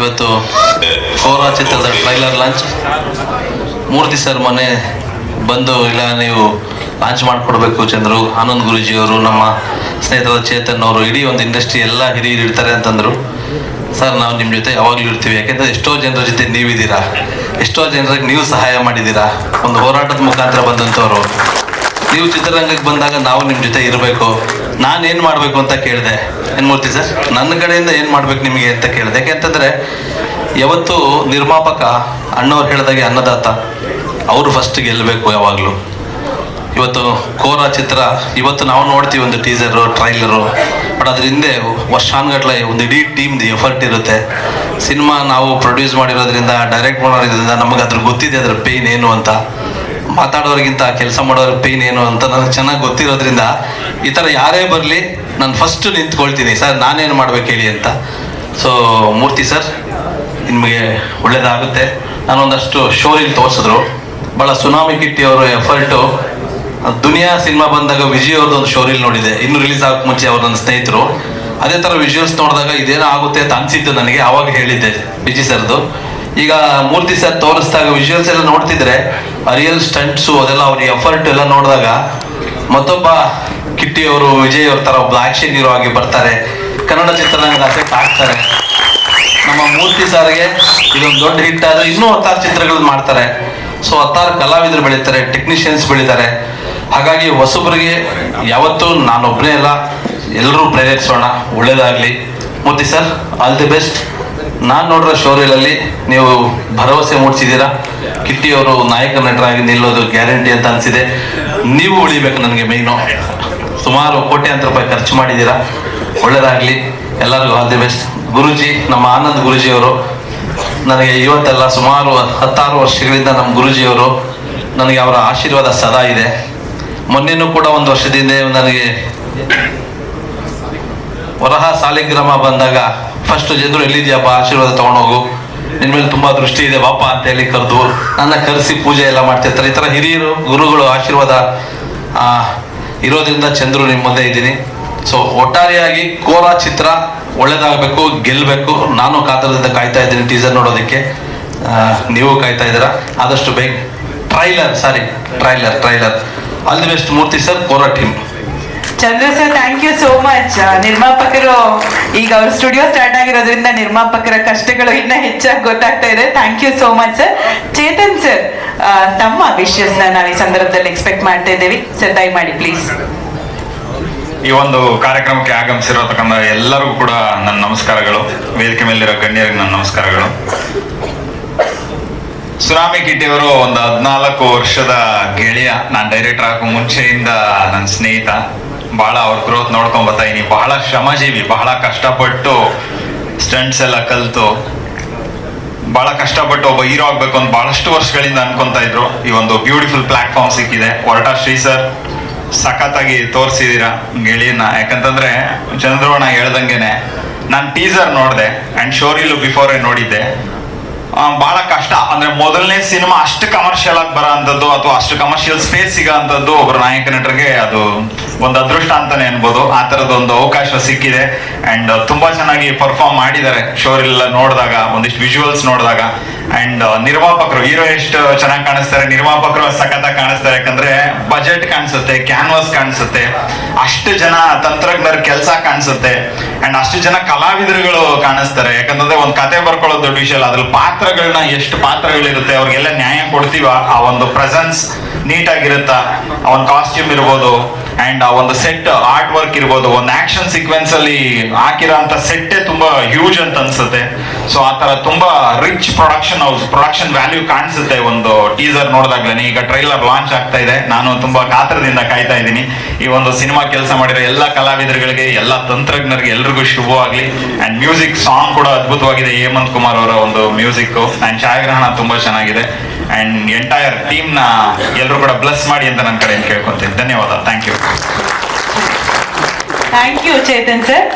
ಇವತ್ತು ಕೋರಾ ಚಿತ್ರದ trailer launch ಮೂರ್ತಿ sir ಮನೆ ಬಂದು, ಇಲ್ಲ, ನೀವು ಲಾಂಚ್ ಮಾಡಿಕೊಡ್ಬೇಕು ಚಂದ್ರು. ಆನಂದ್ ಗುರುಜಿಯವರು, ನಮ್ಮ ಸ್ನೇಹಿತರ ಚೇತನ್ ಅವರು, ಇಡೀ ಒಂದು ಇಂಡಸ್ಟ್ರಿ ಎಲ್ಲ ಹಿರಿಯರು ಇರ್ತಾರೆ ಅಂತಂದರು. ಸರ್ ನಾವು ನಿಮ್ಮ ಜೊತೆ ಯಾವಾಗಲೂ ಇರ್ತೀವಿ. ಯಾಕೆಂದರೆ ಎಷ್ಟೋ ಜನರ ಜೊತೆ ನೀವಿದ್ದೀರಾ? ಎಷ್ಟೋ ಜನರಿಗೆ ನೀವು ಸಹಾಯ ಮಾಡಿದ್ದೀರಾ? ಒಂದು ಹೋರಾಟದ ಮುಖಾಂತರ ಬಂದಂಥವ್ರು ನೀವು ಚಿತ್ರರಂಗಕ್ಕೆ ಬಂದಾಗ ನಾವು ನಿಮ್ಮ ಜೊತೆ ಇರಬೇಕು. ನಾನು ಏನು ಮಾಡಬೇಕು ಅಂತ ಕೇಳಿದೆ. ಏನು ಮೂರ್ತಿ ಸರ್? ನನ್ನ ಕಡೆಯಿಂದ ಏನು ಮಾಡಬೇಕು ನಿಮಗೆ ಅಂತ ಕೇಳಿದೆ. ಯಾಕೆಂತಂದರೆ ಯಾವತ್ತು ನಿರ್ಮಾಪಕ ಅಣ್ಣವ್ರು ಹೇಳಿದಾಗೆ ಅನ್ನದಾತ, ಅವರು ಫಸ್ಟ್ ಗೆಲ್ಲಬೇಕು ಯಾವಾಗಲೂ. ಇವತ್ತು ಕೋರ ಚಿತ್ರ, ಇವತ್ತು ನಾವು ನೋಡ್ತೀವಿ ಒಂದು ಟೀಸರು ಟ್ರೈಲರು ಬಟ್ ಅದ್ರ ಹಿಂದೆ ವರ್ಷಾನ್ಗಟ್ಲೆ ಒಂದು ಇಡೀ ಟೀಮ್ದು ಎಫರ್ಟ್ ಇರುತ್ತೆ. ಸಿನಿಮಾ ನಾವು ಪ್ರೊಡ್ಯೂಸ್ ಮಾಡಿರೋದ್ರಿಂದ ಡೈರೆಕ್ಟ್ ಮಾಡೋದ್ರಿಂದ ನಮಗೆ ಅದ್ರ ಗೊತ್ತಿದೆ, ಅದ್ರ ಪೇಯ್ನ್ ಏನು ಅಂತ. ಮಾತಾಡೋರಿಗಿಂತ ಕೆಲಸ ಮಾಡೋರ ಪೇನ್ ಏನು ಅಂತ ನನಗೆ ಚೆನ್ನಾಗಿ ಗೊತ್ತಿರೋದ್ರಿಂದ ಈ ಥರ ಯಾರೇ ಬರಲಿ ನಾನು ಫಸ್ಟ್ ನಿಂತ್ಕೊಳ್ತೀನಿ. ಸರ್, ನಾನೇನು ಮಾಡ್ಬೇಕು ಹೇಳಿ ಅಂತ. ಸೊ ಮೂರ್ತಿ ಸರ್, ನಿಮಗೆ ಒಳ್ಳೇದಾಗುತ್ತೆ. ನಾನೊಂದಷ್ಟು ಶೋರಿಲ್ಲಿ ತೋರಿಸಿದ್ರು. ಭಾಳ ಸುನಾಮಿ ಕಿಟ್ಟಿ ಅವರು ಎಫರ್ಟು ದುನಿಯಾ ಸಿನಿಮಾ ಬಂದಾಗ ವಿಜಯ್ ಅವ್ರದ್ದು ಒಂದು ಶೋರಿಲ್ ನೋಡಿದೆ. ಇನ್ನು ರಿಲೀಸ್ ಆಗಕ್ಕೆ ಮುಂಚೆ ಅವ್ರ ನನ್ನ ಸ್ನೇಹಿತರು. ಅದೇ ಥರ ವಿಜುವಲ್ಸ್ ನೋಡಿದಾಗ ಇದೇನೋ ಆಗುತ್ತೆ ಅಂತ ಅನಿಸಿದ್ದು ನನಗೆ, ಅವಾಗ ಹೇಳಿದ್ದೆ ವಿಜಿ ಸರ್ದು. ಈಗ ಮೂರ್ತಿ ಸರ್ ತೋರಿಸಿದಾಗ ವಿಜುವಲ್ಸ್ ಎಲ್ಲ ನೋಡ್ತಿದ್ರೆ ರಿಯಲ್ ಸ್ಟಂಟ್ಸು ಅದೆಲ್ಲ ಅವ್ರ ಎಫರ್ಟ್ ಎಲ್ಲ ನೋಡಿದಾಗ ಮತ್ತೊಬ್ಬ ಕಿಟ್ಟಿ ಅವರು ವಿಜಯ್ ಅವ್ರ ಥರ ಒಬ್ಬ ಆಕ್ಷನ್ ಹೀರೋ ಆಗಿ ಬರ್ತಾರೆ. ಕನ್ನಡ ಚಿತ್ರರಂಗದ ಅಫೆಕ್ಟ್ ಆಗ್ತಾರೆ ನಮ್ಮ ಮೂರ್ತಿ ಸಾರಿಗೆ ಇದೊಂದು ದೊಡ್ಡ ಹಿಟ್ ಆದ್ರೆ ಇನ್ನೂ ಹತ್ತಾರು ಚಿತ್ರಗಳನ್ನ ಮಾಡ್ತಾರೆ. ಸೊ ಹತ್ತಾರು ಕಲಾವಿದರು ಬೆಳೀತಾರೆ ಟೆಕ್ನಿಷಿಯನ್ಸ್ ಬೆಳೀತಾರೆ. ಹಾಗಾಗಿ ಹೊಸಬ್ರಿಗೆ ಯಾವತ್ತೂ ನಾನೊಬ್ಬನೇ ಅಲ್ಲ ಎಲ್ಲರೂ ಪ್ರೇರೇಪಿಸೋಣ, ಒಳ್ಳೇದಾಗಲಿ. Murthy sir all the best ನಾನು ನೋಡಿರೋ ಶೋರೀಲಲ್ಲಿ ನೀವು ಭರವಸೆ ಮೂಡಿಸಿದ್ದೀರಾ? ಕಿಟ್ಟಿ ಅವರು ನಾಯಕ ನಟರಾಗಿ ನಿಲ್ಲೋದು ಗ್ಯಾರಂಟಿ ಅಂತ ಅನಿಸಿದೆ. ನೀವು ಉಳಿಬೇಕು ನನಗೆ ಮೇಯ್ನು ಸುಮಾರು ಕೋಟ್ಯಾಂತರ ರೂಪಾಯಿ ಖರ್ಚು ಮಾಡಿದ್ದೀರಾ? ಒಳ್ಳೇದಾಗಲಿ. ಎಲ್ಲರಿಗೂ ಆಲ್ ದಿ ಬೆಸ್ಟ್. ಗುರುಜಿ, ನಮ್ಮ ಆನಂದ್ ಗುರುಜಿಯವರು, ನನಗೆ ಇವತ್ತೆಲ್ಲ ಸುಮಾರು ಹತ್ತಾರು ವರ್ಷಗಳಿಂದ ನಮ್ಮ ಗುರುಜಿಯವರು ನನಗೆ ಅವರ ಆಶೀರ್ವಾದ ಸದಾ ಇದೆ. ಮೊನ್ನೆನೂ ಕೂಡ ಒಂದು ವರ್ಷದಿಂದ ನನಗೆ ವರಹ ಸಾಲಿಗ್ರಾಮ ಬಂದಾಗ ಫಸ್ಟ್ ಜನರು ಎಲ್ಲಿದ್ಯಪ್ಪ ಆಶೀರ್ವಾದ ತಗೊಂಡೋಗು. ನಿನ್ ಮೇಲೆ ತುಂಬಾ ದೃಷ್ಟಿ ಇದೆ. ಬಾಪ ಅಂತ ಹೇಳಿ ಕರೆದು. ನನ್ನ ಕರೆಸಿ ಪೂಜೆ ಎಲ್ಲ ಮಾಡ್ತಿರ್ತಾರೆ. ಈ ತರ ಹಿರಿಯರು ಗುರುಗಳು ಆಶೀರ್ವಾದ ಆ, ಇರೋದ್ರಿಂದ ಚಂದ್ರು ನಿಮ್ಮ ಮುಂದೆ ಇದ್ದೀನಿ. ಸೊ ಒಟ್ಟಾರೆಯಾಗಿ ಕೋರಾ ಚಿತ್ರ ಒಳ್ಳೇದಾಗಬೇಕು ಗೆಲ್ಲಬೇಕು ನಾನು ಕಾತರದಿಂದ ಕಾಯ್ತಾ ಇದ್ದೀನಿ ಟೀಸರ್ ನೋಡೋದಕ್ಕೆ. ನೀವು ಕಾಯ್ತಾ ಇದ್ದೀರಾ? ಆದಷ್ಟು ಬೇಗ. Trailer sorry trailer trailer all the best Murthy sir Kora team Chandra sir thank you so much ನಿರ್ಮಾಪಕರು, ಈಗ ಅವ್ರ ಸ್ಟುಡಿಯೋ ಸ್ಟಾರ್ಟ್ ಆಗಿರೋದ್ರಿಂದ ನಿರ್ಮಾಪಕರ ಕಷ್ಟಗಳು ಇನ್ನ ಹೆಚ್ಚಾಗಿ ಗೊತ್ತಾಗ್ತಾ ಇದೆ. Thank you so much sir Chethan sir ತಮ್ಮ ವಿಶಸ್ ನಾವು ಈ ಸಂದರ್ಭದಲ್ಲಿ ಎಕ್ಸ್ಪೆಕ್ಟ್ ಮಾಡ್ತಾ ಇದ್ದೀವಿ. ಸರ್ ದಯಮಾಡಿ ಪ್ಲೀಸ್ ಈ ಒಂದು ಕಾರ್ಯಕ್ರಮಕ್ಕೆ ಆಗಮಿಸಿರತಕ್ಕಂಥ ಎಲ್ಲರಿಗೂ ಕೂಡ ನನ್ನ ನಮಸ್ಕಾರಗಳು. ವೇದಿಕೆ ಮೇಲಿರೋ ಗಣ್ಯರಿಗೆ ನನ್ನ ನಮಸ್ಕಾರಗಳು. ಸುನಾಮಿ ಕಿಟ್ಟಿಯವರು ಒಂದು ಹದಿನಾಲ್ಕು ವರ್ಷದ ಗೆಳೆಯ, ನಾನು ಡೈರೆಕ್ಟರ್ ಆಗೋ ಮುಂಚೆಯಿಂದ ನನ್ನ ಸ್ನೇಹಿತ. ಬಹಳ ಅವ್ರ ಗ್ರೋತ್ ನೋಡ್ಕೊಂಡ್ ಬರ್ತಾ ಇದೀನಿ ಬಹಳ ಶ್ರಮಜೀವಿ, ಬಹಳ ಕಷ್ಟಪಟ್ಟು ಸ್ಟಂಟ್ಸ್ ಎಲ್ಲ ಕಲಿತು. ಬಹಳ ಕಷ್ಟಪಟ್ಟು ಒಬ್ಬ ಹೀರೋ ಆಗ್ಬೇಕು ಅಂತ ಬಹಳಷ್ಟು ವರ್ಷಗಳಿಂದ ಅನ್ಕೊಂತಾ ಇದ್ರು. ಈ ಒಂದು ಬ್ಯೂಟಿಫುಲ್ ಪ್ಲಾಟ್ಫಾರ್ಮ್ ಸಿಕ್ಕಿದೆ. ಹೊರಟ ಶ್ರೀ ಸರ್ ಸಖತ್ತಾಗಿ ತೋರಿಸಿದೀರಾ ಗೆಳೆಯನ್ನ. ಯಾಕಂತಂದ್ರೆ ಚಂದ್ರವಣ ಹೇಳ್ದಂಗೆನೆ, ನಾನು ಟೀಸರ್ ನೋಡಿದೆ ಆ್ಯಂಡ್ ಶೋರಿಲು ಬಿಫೋರೇ ನೋಡಿದ್ದೆ. ಬಹಳ ಕಷ್ಟ. ಅಂದ್ರೆ ಮೊದಲನೇ ಸಿನಿಮಾ ಅಷ್ಟು ಕಮರ್ಷಿಯಲ್ ಆಗಿ ಬರೋ ಅಂಥದ್ದು ಅಥವಾ ಅಷ್ಟು ಕಮರ್ಷಿಯಲ್ ಸ್ಪೇಸ್ ಸಿಗೋ ಒಬ್ಬರು ನಾಯಕ ನಟರಿಗೆ ಅದು ಒಂದು ಅದೃಷ್ಟ ಅಂತಾನೆ ಅನ್ಬೋದು. ಆ ಥರದ ಒಂದು ಅವಕಾಶ ಸಿಕ್ಕಿದೆ. ಅಂಡ್ ತುಂಬಾ ಚೆನ್ನಾಗಿ ಪರ್ಫಾರ್ಮ್ ಮಾಡಿದ್ದಾರೆ. ಶೋರೆಲ್ಲ ನೋಡಿದಾಗ, ಒಂದಿಷ್ಟು ವಿಜುವಲ್ಸ್ ನೋಡಿದಾಗ. ಅಂಡ್ ನಿರ್ಮಾಪಕರು ಹೀರೋ ಎಷ್ಟು ಚೆನ್ನಾಗಿ ಕಾಣಿಸ್ತಾರೆ. ನಿರ್ಮಾಪಕರು ಸಖತ್ತಾಗಿ ಕಾಣಿಸ್ತಾರೆ. ಯಾಕಂದ್ರೆ ಬಜೆಟ್ ಕಾಣಿಸುತ್ತೆ ಕ್ಯಾನ್ವಾಸ್ ಕಾಣಿಸುತ್ತೆ. ಅಷ್ಟು ಜನ ತಂತ್ರಜ್ಞರ ಕೆಲಸ ಕಾಣಿಸುತ್ತೆ. ಅಂಡ್ ಅಷ್ಟು ಜನ ಕಲಾವಿದರುಗಳು ಕಾಣಿಸ್ತಾರೆ. ಯಾಕಂತಂದ್ರೆ ಒಂದು ಕತೆ ಬರ್ಕೊಳ್ಳೋದು ದೊಡ್ಡ ವಿಷಯ ಅಲ್ಲ. ಅದ್ರಲ್ಲಿ ಪಾತ್ರಗಳನ್ನ ಎಷ್ಟು ಪಾತ್ರಗಳಿರುತ್ತೆ, ಅವ್ರಿಗೆಲ್ಲ ನ್ಯಾಯ ಕೊಡ್ತೀವ? ಆ ಒಂದು ಪ್ರೆಸೆನ್ಸ್ ನೀಟಾಗಿರುತ್ತಾ? ಆ ಒಂದು ಕಾಸ್ಟ್ಯೂಮ್ ಇರ್ಬೋದು. ಅಂಡ್ ಆ, ಒಂದು ಸೆಟ್ ಆರ್ಟ್ ವರ್ಕ್ ಇರ್ಬೋದು. ಒಂದು ಆಕ್ಷನ್ ಸೀಕ್ವೆನ್ಸ್ ಅಲ್ಲಿ ಹಾಕಿರೋಂಥ ಸೆಟ್ಟೇ ತುಂಬಾ ಹ್ಯೂಜ್ ಅಂತ ಅನ್ಸುತ್ತೆ. ಸೊ ಆ ತರ ತುಂಬಾ rich production house production value ಕಾಣಿಸುತ್ತೆ ಒಂದು ಟೀಸರ್ ನೋಡಿದಾಗ್ಲೇನೆ. ಈಗ ಟ್ರೈಲರ್ ಲಾಂಚ್ ಆಗ್ತಾ ಇದೆ. ನಾನು ತುಂಬಾ ಕಾತರದಿಂದ ಕಾಯ್ತಾ ಇದ್ದೀನಿ. ಈ ಒಂದು ಸಿನಿಮಾ ಕೆಲಸ ಮಾಡಿರೋ ಎಲ್ಲ ಕಲಾವಿದರುಗಳಿಗೆ, ಎಲ್ಲ ತಂತ್ರಜ್ಞರಿಗೆ ಎಲ್ರಿಗೂ ಶುಭವಾಗ್ಲಿ ಅಂಡ್ ಮ್ಯೂಸಿಕ್ ಸಾಂಗ್ ಕೂಡ ಅದ್ಭುತವಾಗಿದೆ. ಹೇಮಂತ್ ಕುಮಾರ್ ಅವರ ಒಂದು ಮ್ಯೂಸಿಕ್ ಅಂಡ್ ಛಾಯಾಗ್ರಹಣ ತುಂಬಾ ಚೆನ್ನಾಗಿದೆ. ಅಂಡ್ ಎಂಟೈರ್ ಟೀಮ್ನ ಎಲ್ಲರೂ ಕೂಡ ಬ್ಲೆಸ್ ಮಾಡಿ ಅಂತ ನನ್ನ ಕಡೆ ಕೇಳ್ಕೊಂತೀನಿ. ಧನ್ಯವಾದ. Thank you thank you Chethan sir